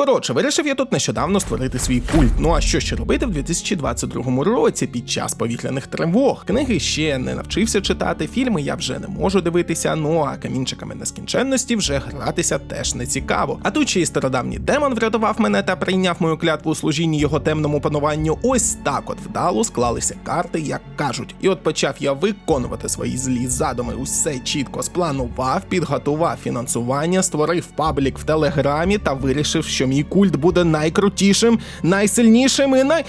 Коротше, вирішив я тут нещодавно створити свій культ. Ну а що ще робити в 2022 році під час повітряних тривог? Книги ще не навчився читати, фільми я вже не можу дивитися. Ну а камінчиками нескінченності вже гратися теж не цікаво. А тут ще й стародавній демон врятував мене та прийняв мою клятву у служінні його темному пануванню. Ось так от вдало склалися карти, як кажуть. І от почав я виконувати свої злі задуми. Усе чітко спланував, підготував фінансування, створив паблік в телеграмі та вирішив, що мій культ буде найкрутішим, найсильнішим і най.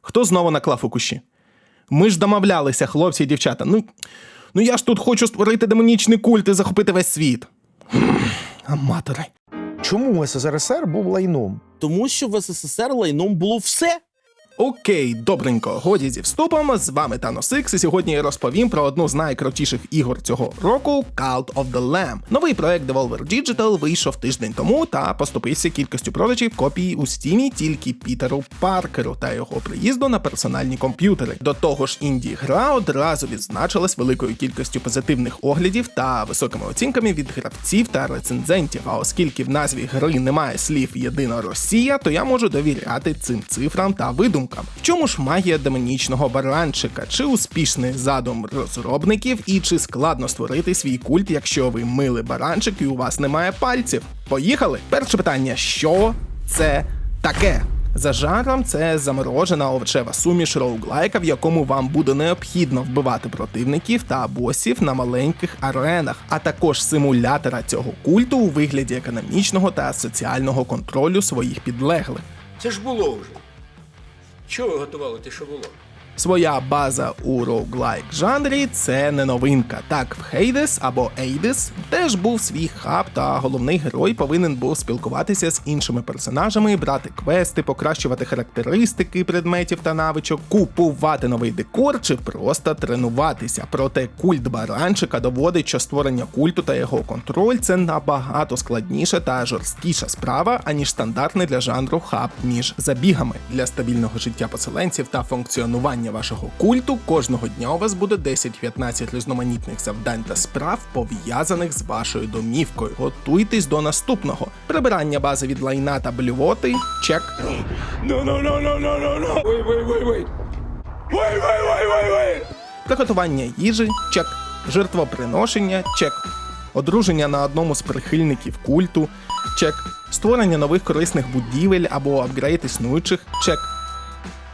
Хто знову наклав у кущі? Ми ж домовлялися, хлопці і дівчата. Ну, ну я ж тут хочу створити демонічний культ і захопити весь світ. Аматори. Чому СССР був лайном? Тому що в СССР лайном було все. Окей, добренько, годі зі вступом. З вами Thanos X, і сьогодні я розповім про одну з найкрутіших ігор цього року Cult of the Lamb. Новий проект Devolver Digital вийшов тиждень тому та поступився кількістю продажів копій у стімі тільки Пітеру Паркеру та його приїзду на персональні комп'ютери. До того ж, інді гра одразу відзначилась великою кількістю позитивних оглядів та високими оцінками від гравців та рецензентів. А оскільки в назві гри немає слів єдина Росія, то я можу довіряти цим цифрам та видумкам. В чому ж магія демонічного баранчика? Чи успішний задум розробників, і чи складно створити свій культ, якщо ви милий баранчик і у вас немає пальців? Поїхали! Перше питання: що це таке? За жанром це заморожена овочева суміш роуглайка, в якому вам буде необхідно вбивати противників та босів на маленьких аренах, а також симулятора цього культу у вигляді економічного та соціального контролю своїх підлеглих. Це ж було вже. Чого ви готували те, що було? Своя база у роуглайк жанрі це не новинка. Так, в Hades або Eidos теж був свій хаб, та головний герой повинен був спілкуватися з іншими персонажами, брати квести, покращувати характеристики предметів та навичок, купувати новий декор чи просто тренуватися. Проте культ баранчика доводить, що створення культу та його контроль це набагато складніша та жорсткіша справа, аніж стандартний для жанру хаб між забігами. Для стабільного життя поселенців та функціонування вашого культу кожного дня у вас буде 10-15 різноманітних завдань та справ, пов'язаних з вашою домівкою. Готуйтесь до наступного: прибирання бази від лайна та блювоти. Чек. No, no, no, no, no, no, no. Wait, wait, wait, wait. Wait, wait, wait, wait, wait. Приготування їжі, чек, жертвоприношення, чек, одруження на одному з прихильників культу, чек, створення нових корисних будівель або апгрейд існуючих, чек,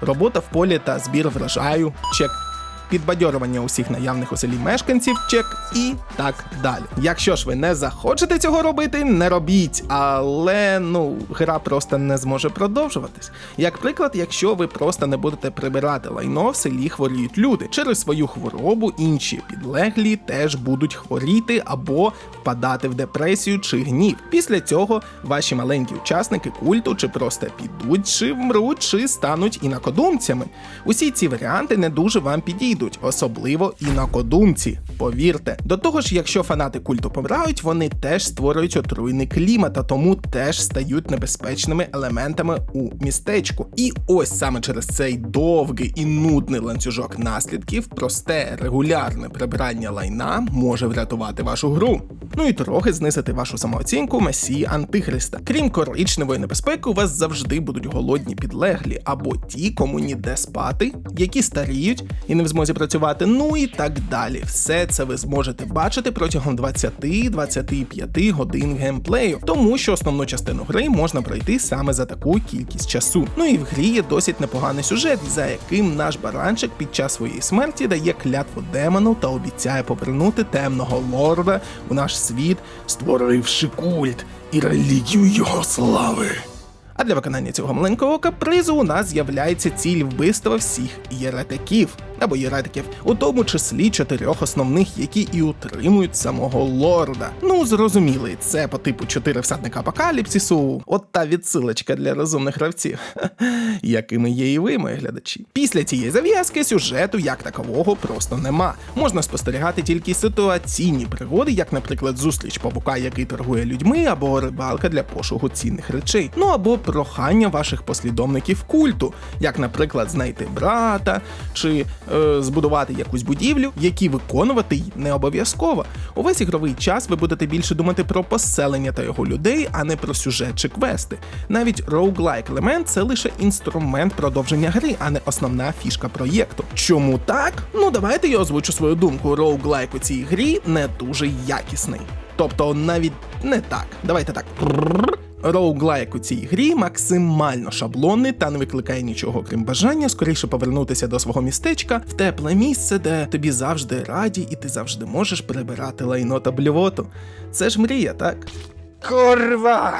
робота в полі та збір врожаю, чек. Підбадьорювання усіх наявних у селі мешканців, чек і так далі. Якщо ж ви не захочете цього робити, не робіть, але ну гра просто не зможе продовжуватись. Як приклад, якщо ви просто не будете прибирати лайно, в селі хворіють люди. Через свою хворобу інші підлеглі теж будуть хворіти або впадати в депресію чи гнів. Після цього ваші маленькі учасники культу чи просто підуть, чи вмруть, чи стануть інакодумцями. Усі ці варіанти не дуже вам підійдуть, особливо інакодумці. Повірте, до того ж, якщо фанати культу помирають, вони теж створюють отруйний клімат, а тому теж стають небезпечними елементами у містечку. І ось саме через цей довгий і нудний ланцюжок наслідків просте регулярне прибирання лайна може врятувати вашу гру. Ну і трохи знизити вашу самооцінку месії Антихриста. Крім коричневої небезпеки, у вас завжди будуть голодні підлеглі або ті, кому ніде спати, які старіють і не в змозі працювати, ну і так далі. Все це ви зможете бачити протягом 20-25 годин геймплею, тому що основну частину гри можна пройти саме за таку кількість часу. Ну і в грі є досить непоганий сюжет, за яким наш баранчик під час своєї смерті дає клятву демону та обіцяє повернути темного лорда у наш світ, створивши культ і релігію його слави. А для виконання цього маленького капризу у нас з'являється ціль вбивства всіх єретиків або єретиків, у тому числі чотирьох основних, які і утримують самого лорда. Ну зрозуміли, це по типу чотири всадника апокаліпсису. От та відсилочка для розумних гравців, якими є і ви, мої глядачі. Після цієї зав'язки сюжету як такового просто нема. Можна спостерігати тільки ситуаційні пригоди, як, наприклад, зустріч павука, який торгує людьми, або рибалка для пошуку цінних речей. Ну або прохання ваших послідовників культу, як, наприклад, знайти брата чи е, збудувати якусь будівлю, які виконувати й не обов'язково. Увесь ігровий час ви будете більше думати про поселення та його людей, а не про сюжет чи квести. Навіть roguelike елемент це лише інструмент продовження гри, а не основна фішка проєкту. Чому так? Ну давайте я озвучу свою думку. Roguelike у цій грі не дуже якісний. Тобто навіть не так. Давайте так. Роуглайк у цій грі максимально шаблонний та не викликає нічого, крім бажання скоріше повернутися до свого містечка в тепле місце, де тобі завжди раді, і ти завжди можеш прибирати лайно та блювоту. Це ж мрія, так? Курва!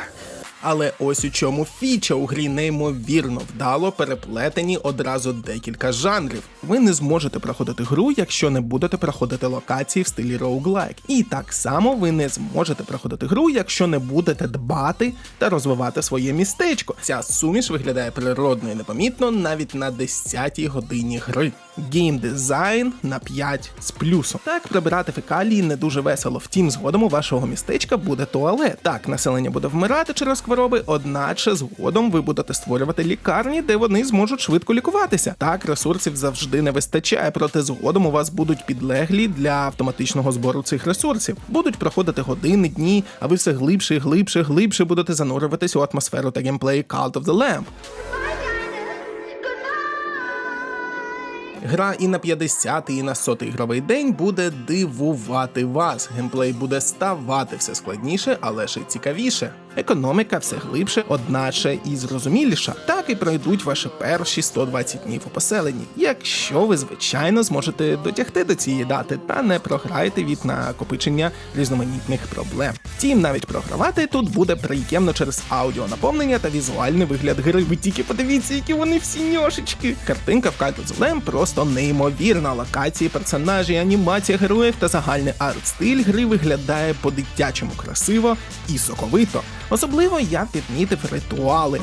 Але ось у чому фіча у грі неймовірно вдало переплетені одразу декілька жанрів. Ви не зможете проходити гру, якщо не будете проходити локації в стилі роуглайк. І так само ви не зможете проходити гру, якщо не будете дбати та розвивати своє містечко. Ця суміш виглядає природно і непомітно навіть на 10-й годині гри. Геймдизайн на 5 з плюсом. Так, прибирати фекалії не дуже весело. Втім, згодом у вашого містечка буде туалет. Так, населення буде вмирати через хвороби, одначе згодом ви будете створювати лікарні, де вони зможуть швидко лікуватися. Так, ресурсів завжди не вистачає, проте згодом у вас будуть підлеглі для автоматичного збору цих ресурсів. Будуть проходити години, дні, а ви все глибше, глибше, глибше будете занурюватись у атмосферу та геймплей Cult of the Lamb. Гра і на 50 і на 100 ігровий день буде дивувати вас. Геймплей буде ставати все складніше, але ще і цікавіше. Економіка все глибше, одначе і зрозуміліша. Так і пройдуть ваші перші 120 днів у поселенні, якщо ви звичайно зможете дотягти до цієї дати та не програєте від накопичення різноманітних проблем. Втім, навіть програвати тут буде приємно через аудіо наповнення та візуальний вигляд гри. Ви тільки подивіться, які вони всі ньошечки. Картинка в of просто неймовірна. Локації, персонажі, анімація героїв та загальний арт-стиль гри виглядає по-дитячому красиво і соковито. Особливо я відмітив ритуали.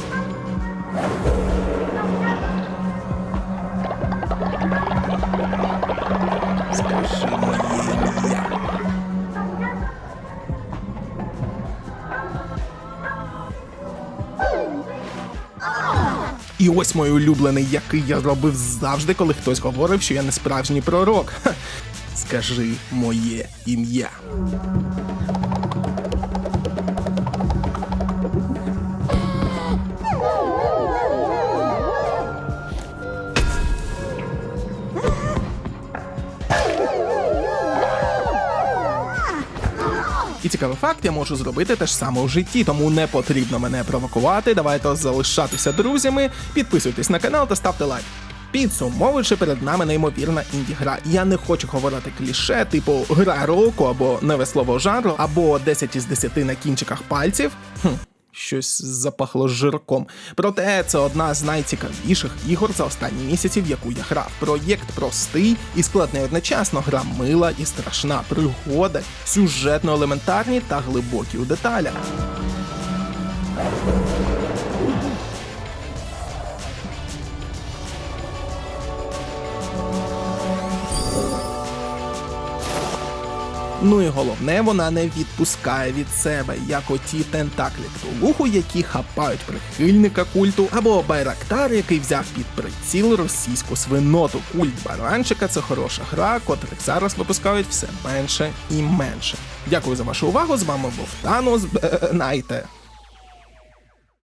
І ось мій улюблений, який я робив завжди, коли хтось говорив, що я не справжній пророк. Ха. Скажи моє ім'я. І цікавий факт, я можу зробити те ж саме у житті, тому не потрібно мене провокувати. Давайте залишатися друзями, підписуйтесь на канал та ставте лайк. Підсумовуючи, перед нами неймовірна інді-гра. Я не хочу говорити кліше, типу гра року або нове слово жанру, або 10 із 10 на кінчиках пальців. Хм. Щось запахло жирком. Проте це одна з найцікавіших ігор за останні місяці, в яку я грав. Проєкт простий і складний одночасно. Гра мила і страшна, пригода, сюжетно елементарні та глибокі у деталях. Ну і головне, вона не відпускає від себе, як оті тентаклі ктулуху, які хапають прихильника культу, або байрактар, який взяв під приціл російську свиноту. Культ баранчика це хороша гра, котрих зараз випускають все менше і менше. Дякую за вашу увагу. З вами був Танос. Б- Найте.